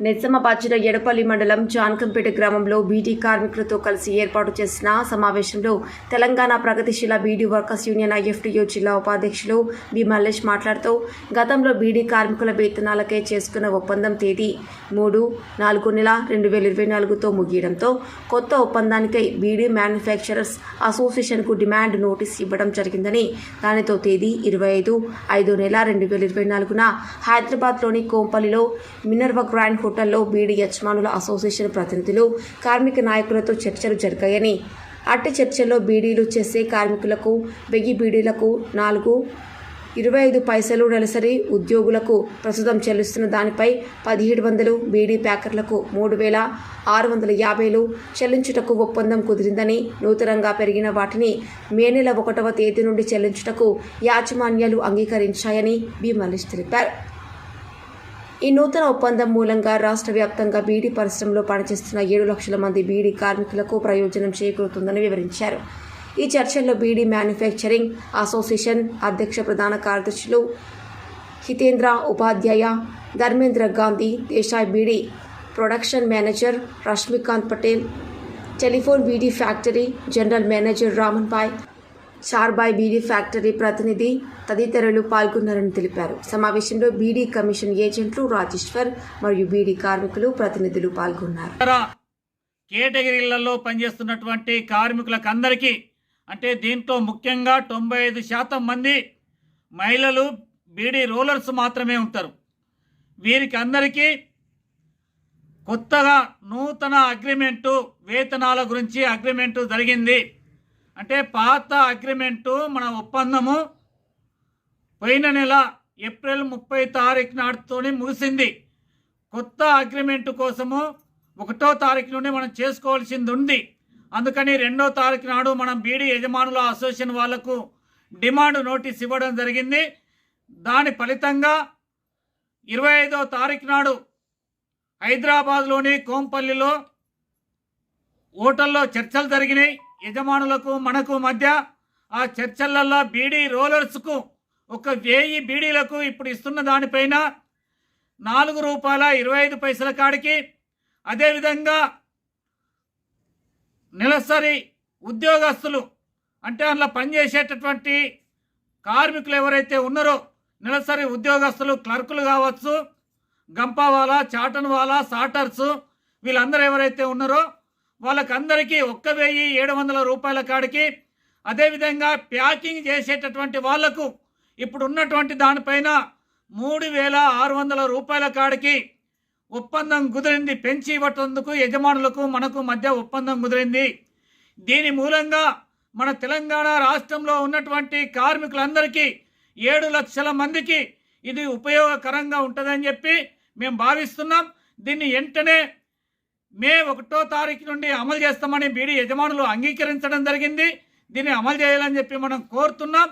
నిజామాబాద్ ఎడపల్లి మండలం జాన్కంపేట గ్రామంలో బీడీ కార్మికులతో కలిసి ఏర్పాటు చేసిన సమావేశంలో తెలంగాణ ప్రగతిశీల బీడీ వర్కర్స్ యూనియన్ ఐఎఫ్టీయూ జిల్లా ఉపాధ్యక్షులు బి మల్లేష్ మాట్లాడుతూ గతంలో బీడీ కార్మికుల వేతనాలకే చేసుకున్న ఒప్పందం తేదీ మూడు నాలుగు నెల రెండు వేల ఇరవై నాలుగుతో ముగియడంతో కొత్త ఒప్పందానికై బీడీ మ్యానుఫ్యాక్చరర్స్ అసోసియేషన్కు డిమాండ్ నోటీస్ ఇవ్వడం జరిగిందని దానితో తేదీ ఇరవై ఐదు ఐదు నెల రెండు వేల ఇరవై నాలుగున హైదరాబాద్లోని కోంపల్లిలో మినర్వ గ్రాండ్ హోటల్లో బీడీ యజమానుల అసోసియేషన్ ప్రతినిధులు కార్మిక నాయకులతో చర్చలు జరిగాయని. అట్టి చర్చల్లో బీడీలు చేసే కార్మికులకు వెయ్యి బీడీలకు నాలుగు ఇరవై ఐదు పైసలు నెలసరి ఉద్యోగులకు ప్రస్తుతం చెల్లిస్తున్న దానిపై పదిహేడు వందలు బీడీ ప్యాకర్లకు మూడు వేల ఆరు వందల యాభైలు చెల్లించుటకు ఒప్పందం కుదిరిందని నూతనంగా పెరిగిన వాటిని మే నెల ఒకటవ తేదీ నుండి చెల్లించుటకు యాజమాన్యాలు అంగీకరించాయని బి తెలిపారు. ఈ నూతన ఒప్పందం మూలంగా రాష్ట్ర వ్యాప్తంగా బీడీ పరిశ్రమలో పనిచేస్తున్న ఏడు లక్షల మంది బీడీ కార్మికులకు ప్రయోజనం చేకూరుతుందని వివరించారు. ఈ చర్చల్లో బీడీ మ్యానుఫ్యాక్చరింగ్ అసోసియేషన్ అధ్యక్ష ప్రధాన కార్యదర్శులు Hitendra Upadhyay Dharmendra Gandhi Desai beedi production manager Rashmikant Patel telephone beedi factory general manager Raman Pai Sharbai beedi factory ప్రతినిధి తదితరులు పాల్గొన్నారని తెలిపారు. సమావేశంలో బీడీ కమిషన్ ఏజెంట్లు రాజేశ్వర్ మరియు బీడీ కార్మికులు ప్రతినిధులు పాల్గొన్నారు. కేటగిరీలలో పనిచేస్తున్నటువంటి కార్మికులకు అందరికీ అంటే దీంట్లో ముఖ్యంగా తొంభై ఐదు శాతం మంది మహిళలు బీడీ రోలర్స్ మాత్రమే ఉంటారు. వీరికి అందరికీ కొత్తగా నూతన అగ్రిమెంటు వేతనాల గురించి అగ్రిమెంటు జరిగింది. అంటే పాత అగ్రిమెంటు మన ఒప్పందము పోయిన నెల ఏప్రిల్ ముప్పై తారీఖు నాటితోనే ముగిసింది. కొత్త అగ్రిమెంట్ కోసము ఒకటో తారీఖు నుండి మనం చేసుకోవాల్సింది ఉంది అందుకని రెండో తారీఖు నాడు మనం బీడీ యజమానుల అసోసియేషన్ వాళ్ళకు డిమాండ్ నోటీస్ ఇవ్వడం జరిగింది. దాని ఫలితంగా ఇరవై ఐదో తారీఖు నాడు హైదరాబాద్లోని కోంపల్లిలో ఓటల్లో చర్చలు జరిగినాయి. యజమానులకు మనకు మధ్య ఆ చర్చలల్లో బీడీ రోలర్స్కు ఒక వేయి బీడీలకు ఇప్పుడు ఇస్తున్న దానిపైన నాలుగు రూపాయల ఇరవై ఐదు పైసల కాడికి అదేవిధంగా నెలసరి ఉద్యోగస్తులు అంటే అందులో పనిచేసేటటువంటి కార్మికులు ఎవరైతే ఉన్నారో నెలసరి ఉద్యోగస్తులు క్లర్కులు కావచ్చు గంపవాలా చాటన్ వాలా వీళ్ళందరూ ఎవరైతే ఉన్నారో వాళ్ళకందరికీ ఒక్క వెయ్యి ఏడు వందల రూపాయల కాడికి అదేవిధంగా ప్యాకింగ్ చేసేటటువంటి వాళ్ళకు ఇప్పుడు ఉన్నటువంటి దానిపైన మూడు వేల ఆరు వందల రూపాయల కాడికి ఒప్పందం కుదిరింది. పెంచి ఇవ్వటందుకు యజమానులకు మనకు మధ్య ఒప్పందం కుదిరింది. దీని మూలంగా మన తెలంగాణ రాష్ట్రంలో ఉన్నటువంటి కార్మికులందరికీ ఏడు లక్షల మందికి ఇది ఉపయోగకరంగా ఉంటుందని చెప్పి మేము భావిస్తున్నాం. దీన్ని వెంటనే మే ఒకటో తారీఖు నుండి అమలు చేస్తామని బీడీ యజమానులు అంగీకరించడం జరిగింది. దీన్ని అమలు చేయాలని చెప్పి మనం కోరుతున్నాం.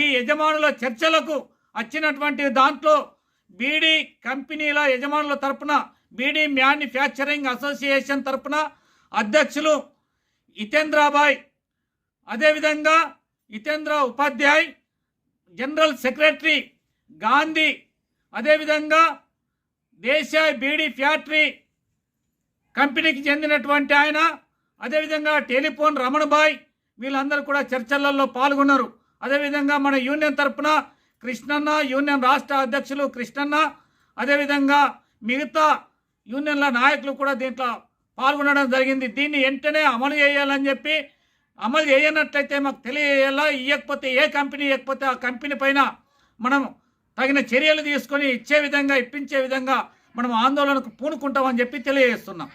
ఈ యజమానుల చర్చలకు వచ్చినటువంటి దాంట్లో బీడీ కంపెనీల యజమానుల తరపున బీడీ మ్యానుఫ్యాక్చరింగ్ అసోసియేషన్ తరపున అధ్యక్షులు హితేంద్రాబాయ్ అదేవిధంగా హితేంద్ర ఉపాధ్యాయ్ జనరల్ సెక్రటరీ గాంధీ అదేవిధంగా దేశాయ్ బీడీ ఫ్యాక్టరీ కంపెనీకి చెందినటువంటి ఆయన అదేవిధంగా టెలిఫోన్ రమణబాయ్ వీళ్ళందరూ కూడా చర్చలలో పాల్గొన్నారు. అదేవిధంగా మన యూనియన్ తరఫున కృష్ణన్న యూనియన్ రాష్ట్ర అధ్యక్షులు కృష్ణన్న అదేవిధంగా మిగతా యూనియన్ల నాయకులు కూడా దీంట్లో పాల్గొనడం జరిగింది. దీన్ని వెంటనే అమలు చేయాలని చెప్పి అమలు చేయనట్లయితే మాకు తెలియజేయాలా? ఇవ్వకపోతే ఏ కంపెనీ? ఇవ్వకపోతే ఆ కంపెనీ పైన మనం తగిన చర్యలు తీసుకొని ఇచ్చే విధంగా ఇప్పించే విధంగా మనం ఆందోళనకు పూనుకుంటామని చెప్పి తెలియజేస్తున్నాం.